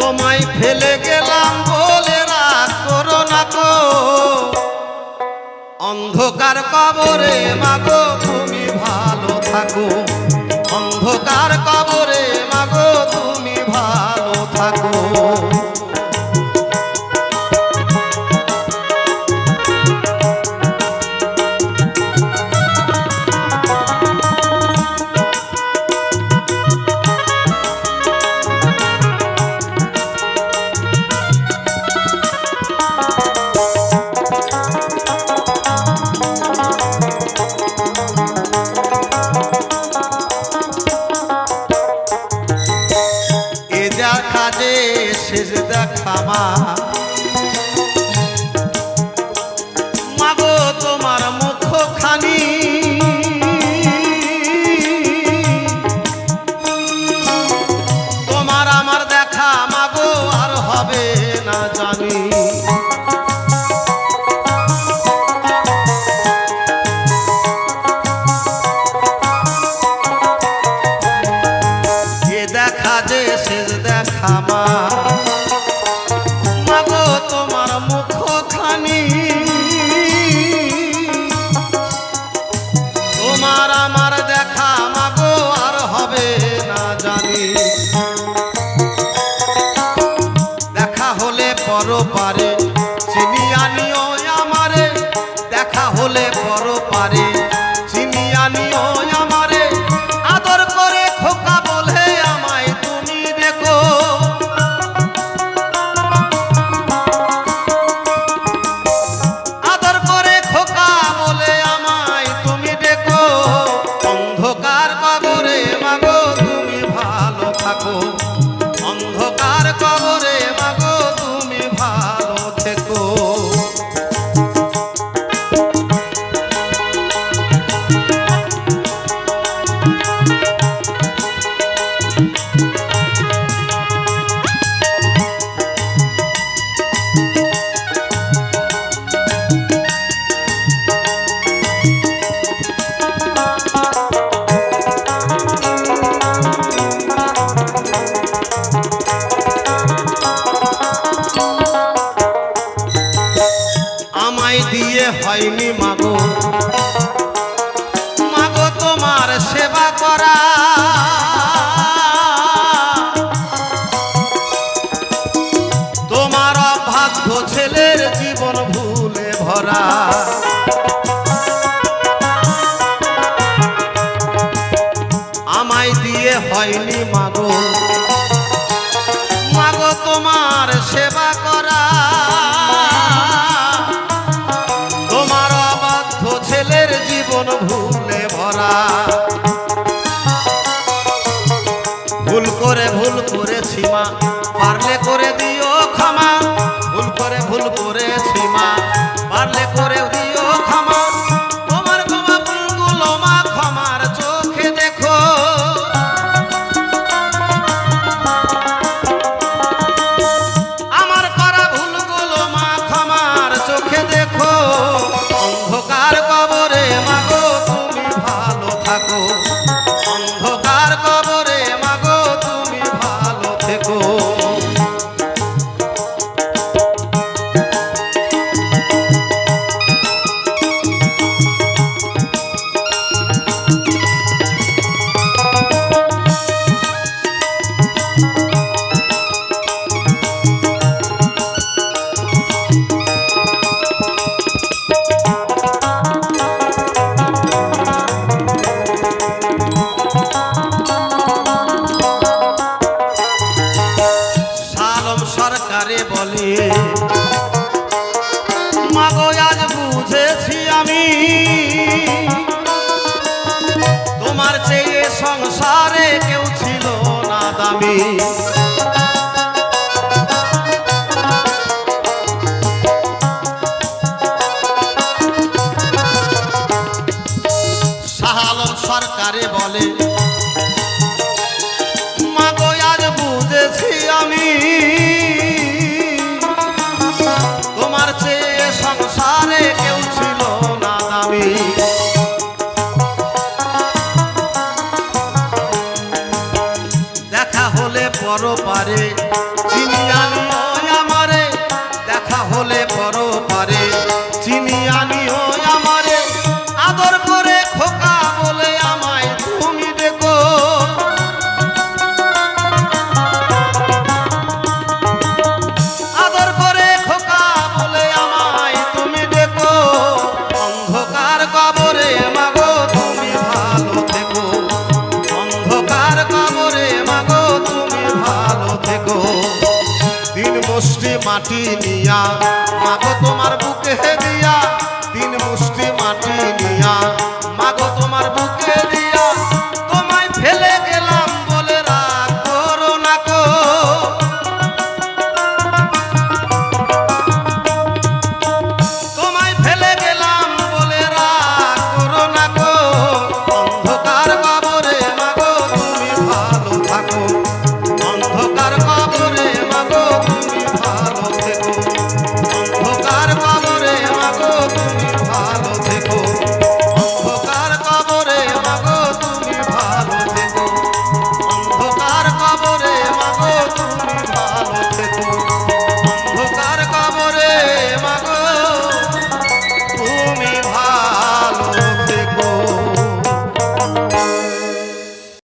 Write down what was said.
তোমায় ফেলে গেলাম বলে রাগ করো না গো অন্ধকার কবরে মাগো, তুমি ভালো থাকো। অন্ধকার কবরে এ দেখা যে শেষ দেখা মাগো, তোমার মুখ খানি তোমার আমার দেখা মাগো, আর হবে না জানি। দেখা হলে পর পারে চিনি আমারে। দেখা হলে পর পারে ভরা আমায় দিয়ে হয়নি মাগো। মাগো, তোমার সেবা করা। তোমার অবাধ্য ছেলের জীবন ভুলে ভরা। ভুল করে ভুল করেছি মা, পারলে করে দিও ক্ষমা। ভুল করে ভুল করেছি মা। পারলে করে বলে। মাগো আজ বুঝেছি আমি তোমার চেয়ে সংসারে কেউ ছিল না দামি। সরকারে বলে গো। দিন মুষ্টি মাটি নিয়া মাগো তোমার বুকে দিয়া। দিন মুষ্টি মাটি